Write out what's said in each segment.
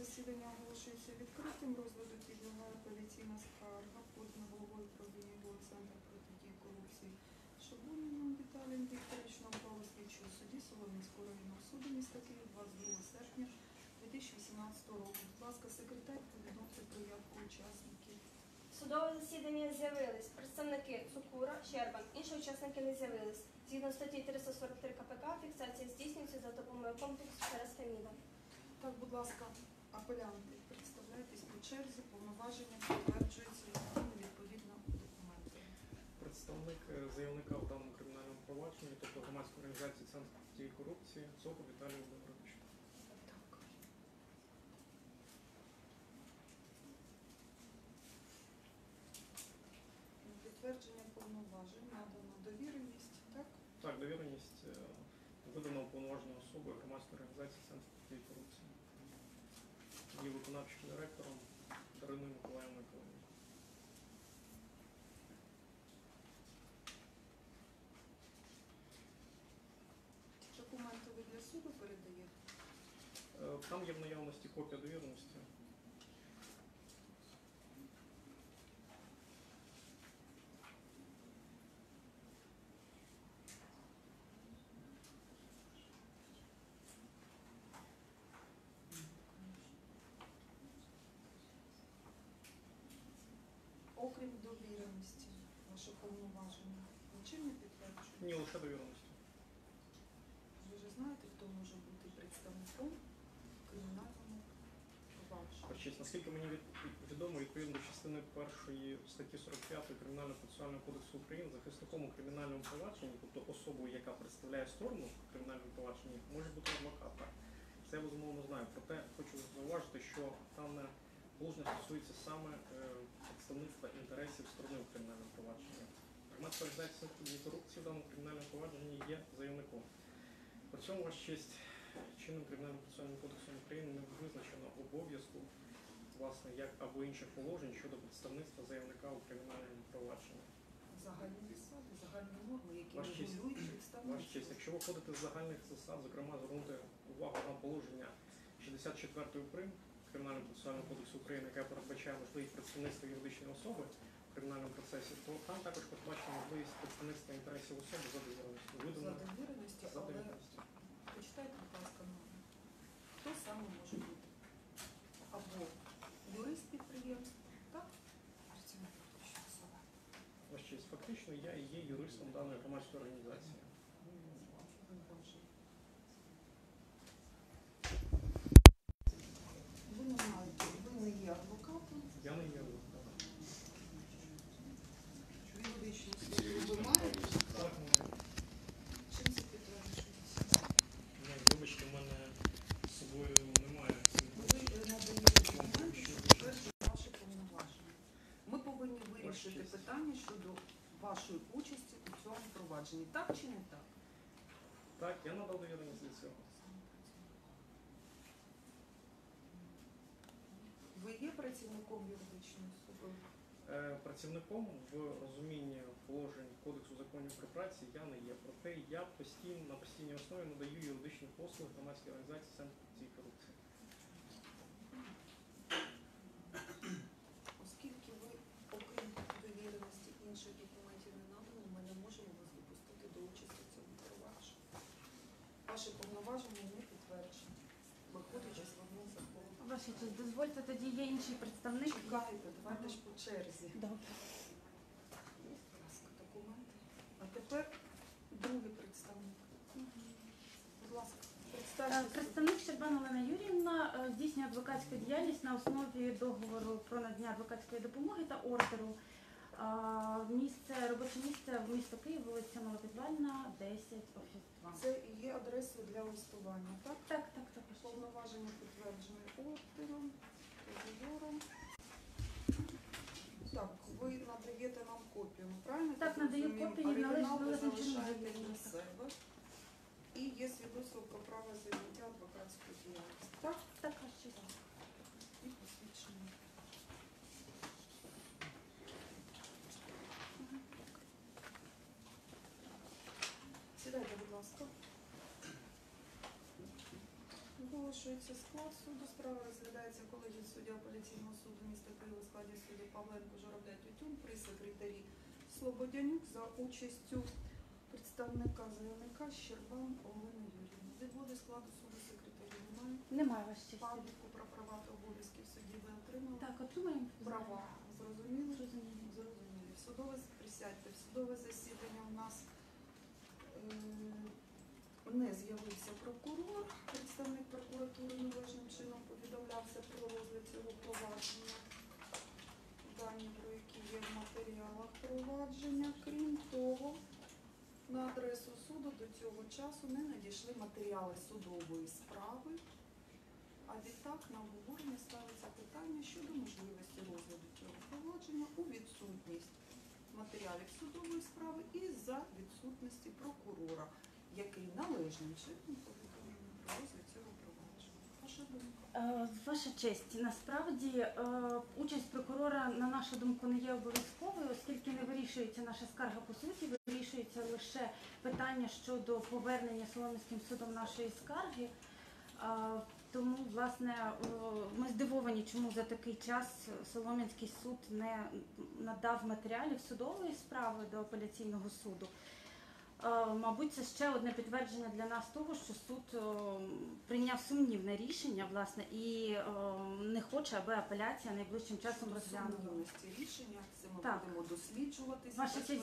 засідання оголошується відкритим. Розгляду підлягає апеляційна скарга подана головою управління Центру протидії корупції Шабуніном Віталієм Вікторовичем право слідчого судді Соломінського районного суду міста Київ 22 серпня 2018 року. Будь ласка, секретар, повідомте про явку учасників. Судове засідання з'явились представники Цукура, Щербан. Інші учасники не з'явились. Згідно статті 343 КПК фіксація здійснюється за допомогою комплексу через Феміда. Так, будь ласка, апелянти, представляйтесь по черзі, повноваження підтверджуються відповідно документи. Представник е, заявника в даному кримінальному провадженні, тобто громадської організації Центр протидії корупції, ЦОПу Віталій Володимирович. Так. Підтвердження повноважень надано довіреність, так? Так, довіреність е, видана уповноваженою особою громадської організації Центр протидії корупції. Її виконавчим директором Дариною Миколаївною Калиною. Документи ви для суду передаєте? Е, Там є в наявності копія довіреності. Окрім довіреності, ваше повноваження нічим не підтверджує? Ні, лише довіреності. Ви вже знаєте, хто може бути представником кримінальному провадженні? Ваша наскільки мені від- відомо, відповідно до частини першої статті 45 Кримінального процесуального кодексу України, захисником у кримінальному провадженні, тобто особою, яка представляє сторону в кримінальному провадженні, може бути адвокат. Так. Це я безумовно знаю. Проте хочу зауважити, що дане положення стосується саме е, представництва інтересів сторони в кримінальному провадженні. Організація «Протидії корупції в даному кримінальному провадженні є заявником. При цьому, ваша честь, чинним кримінальним процесуальним кодексом України не визначено обов'язку, власне, як або інших положень щодо представництва заявника у кримінальному провадженні. Загальні засади, загальні норми, які честь. регулюють представництво. честь, якщо виходити з загальних засад, зокрема звернути увагу на положення 64 прим Кримінального процесуального кодексу України, яке передбачає можливість представництва юридичної особи в кримінальному процесі, то там також передбачена можливість представництва інтересів особи за довіреності, за але довіреністю. почитайте, будь ласка. Хто саме може бути? Або юрист підприємства, так? Працівник особи. Фактично я і є юристом даної громадської організації. Боже. Ви не маєте, ви не є адвокатом, Я не є юридичну освіту ви маєте. Так, ну, Чим це підтверджується? ну, вибачте, в мене з собою немає. Ви надаєте документи, що підтверджують ваші повноваження. Ми повинні вирішити питання щодо вашої участі у цьому провадженні. Так чи не так? Так, я надав довіреність для цього. Ви є працівником юридичної особи? Е, Працівником в розумінні положень Кодексу законів про працю я не є. Проте я постійно на постійній основі надаю юридичні послуги громадській організації центру корупції. Оскільки ви, окрім довіреності інших документів не надані, ми не можемо вас допустити до участі в цьому провадженні. Ваші повноваження не підтверджені. Виходячи з вимог закону. Ваша дозвольте тоді є інший представник. Чекайте, давайте ж по черзі. Добре. Будь ласка, документи. А тепер другий представник. Будь ласка, Е. Представник Щербан Олена Юріївна е, здійснює адвокатську діяльність на основі договору про надання адвокатської допомоги та ордеру. Е, Місце, робоче місце в місто Київ, вулиця Новопідвальна, 10, офіс 2. Це є адресою для листування, так? Так. Повноваження підтверджені ордером, договором. Так, ви надаєте нам копію, ну, правильно? Так, надаю копію, Оригінал ви залишаєте для себе. І є свідоцтво про право заняття адвокатської діяльності. Так? Так, ваша честь. І посвідчення. Сідайте, будь ласка. Оголошується склад суду. Справа розглядається колегією судді апеляційного суду міста Києва у складі судді Павленко Журавля Тютюн при секретарі Слободянюк за участю представника заявника Щербан Олени Юрівни. Відводи складу суду секретарі немає. Немає честь. Пам'ятку про права та обов'язки в суді ви отримали. Так, отримаємо. Права зрозуміли? Зрозуміло. Зрозумілі. В Судове присядьте. В судове засідання у нас е, не з'явився прокурор. Представник прокуратури належним чином повідомлявся про розгляд цього провадження. Дані, про які є в матеріалах провадження. Крім того, на адресу суду до цього часу не надійшли матеріали судової справи. А відтак на обговорення ставиться питання щодо можливості розгляду цього провадження у відсутність матеріалів судової справи і за відсутності прокурора, який належним чином повідомлений про розгляд. Ваша думка? Е, Ваша честь, насправді е, участь прокурора, на нашу думку, не є обов'язковою, оскільки не вирішується наша скарга по суті, вирішується лише питання щодо повернення Солом'янським судом нашої скарги. Е, Тому, власне, ми здивовані, чому за такий час Солом'янський суд не надав матеріалів судової справи до апеляційного суду. Е, Мабуть, це ще одне підтвердження для нас того, що суд е, прийняв сумнівне рішення, власне, і е, не хоче, аби апеляція найближчим часом розглянула. рішення, це ми Так. будемо досліджувати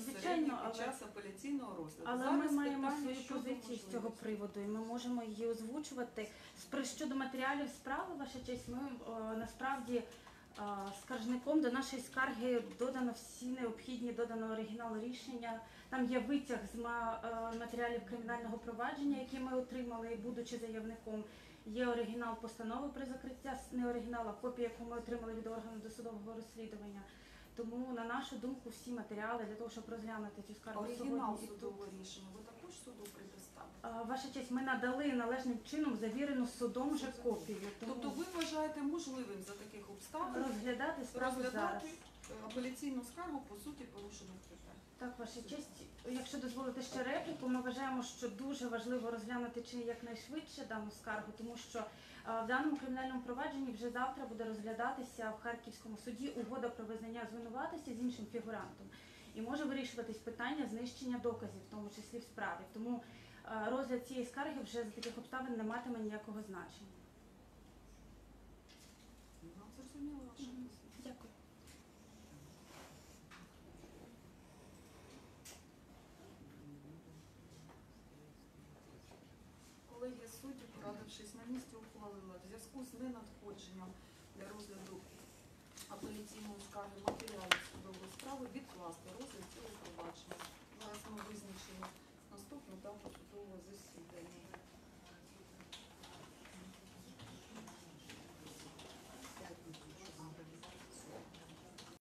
звичайно, але- час апеляційного розгляду. Але Зараз ми маємо питання свою позицію з цього приводу, і ми можемо її озвучувати. Щодо матеріалів справи, ваша честь, ми насправді скаржником до нашої скарги додано всі необхідні, додано оригінал рішення. Там є витяг з е, матеріалів кримінального провадження, які ми отримали, будучи заявником. Є оригінал постанови про закриття, не оригінал, а копія, яку ми отримали від органу досудового розслідування. Тому, на нашу думку, всі матеріали для того, щоб розглянути цю скаргу Оригінал судового рішення ви також суду предоставите? А, Ваша честь, ми надали належним чином завірену судом вже копію. Тому Тобто ви вважаєте можливим за таких обставин розглядати справу зараз. розглядати е, апеляційну скаргу по суті порушених питань? Так, ваша честь, якщо дозволите ще репліку, ми вважаємо, що дуже важливо розглянути чи якнайшвидше дану скаргу, тому що а, в даному кримінальному провадженні вже завтра буде розглядатися в Харківському суді угода про визнання звинуватості з іншим фігурантом. І може вирішуватись питання знищення доказів, в тому числі в справі. Тому розгляд цієї скарги вже за таких обставин не матиме ніякого значення. Зрозуміла ваша. Дякую. Колегія суддів, порадившись на місці, ухвалила в зв'язку з ненадходженням для розгляду апеляційної скарги матеріалів судової справи відкласти розгляд цього провадження. Зараз ми наступну дату судового засідання.